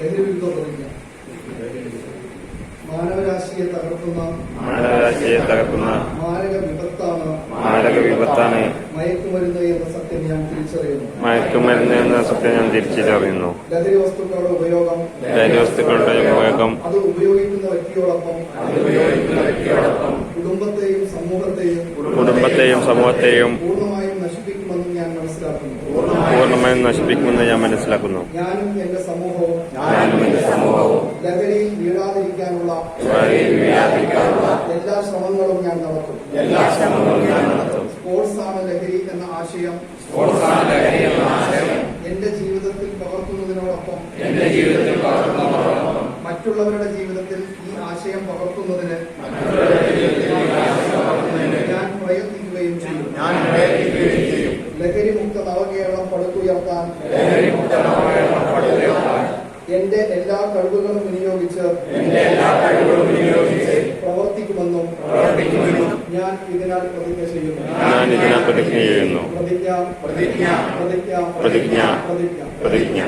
ലഹരിവിരുദ്ധ പ്രതിജ്ഞ മാനവരാശിയെ തകർക്കുന്ന മാനവരാശിയെ തകർക്കുന്ന മാരക വിപത്താണ് മാരക വിപത്താണ് മയക്കുമരുന്ന് എന്ന സത്യം ഞാൻ തിരിച്ചറിയുന്നു. മയക്കുമരുന്ന് എന്ന സത്യം ഞാൻ തിരിച്ചറിയുന്നു. ലഹരി വസ്തുക്കളുടെ ഉപയോഗം ലഹരി വസ്തുക്കളുടെ ഉപയോഗം അത് ഉപയോഗിക്കുന്ന വ്യക്തിയോടൊപ്പം കുടുംബത്തെയും സമൂഹത്തെയും കുടുംബത്തെയും സമൂഹത്തെയും പൂർണമായും നശിപ്പിക്കുമെന്ന് ഞാൻ മനസ്സിലാക്കുന്നു. പൂർണമായും നശിപ്പിക്കുമെന്ന് ഞാൻ മനസ്സിലാക്കുന്നു. ഞാനും എന്റെ സമൂഹവും ഞാനും എന്റെ സമൂഹവും ലഹരിയിൽ വീഴാതിരിക്കാനുള്ള എല്ലാ ശ്രമങ്ങളും ഞാൻ നടത്തും. എല്ലാ ശ്രമങ്ങളും ഞാൻ നടത്തും. സ്പോർട്സ് ആണ് ലഹരി എന്ന ആശയം. എന്റെ ജീവിതത്തിൽ പകർത്തുന്നതിനോടൊപ്പം എന്റെ ജീവിതത്തിൽ പകർത്തുന്നതോടൊപ്പം മറ്റുള്ളവരുടെ ജീവിതത്തിൽ ഈ ആശയം പകർത്തുന്നതിന് ഞാൻ പ്രയത്നിക്കുകയും ചെയ്യും. ഞാൻ പ്രയത്നിക്കുകയും ചെയ്യും. ലഹരി മുക്ത നവകേരളം പടുത്തുയർത്താൻ. എന്റെ എല്ലാ കഴിവുകളും വിനിയോഗിച്ച് പ്രവർത്തിക്കുമെന്നും ഞാൻ ഇതിനാൽ പ്രതിജ്ഞ ചെയ്യുന്നു. ഞാൻ ഇതിനെ പ്രതിജ്ഞ ചെയ്യുന്നു. പ്രതിജ്ഞ പ്രതിജ്ഞ പ്രതിജ്ഞ പ്രതിജ്ഞ പ്രതിജ്ഞ. പ്രതിജ്ഞ.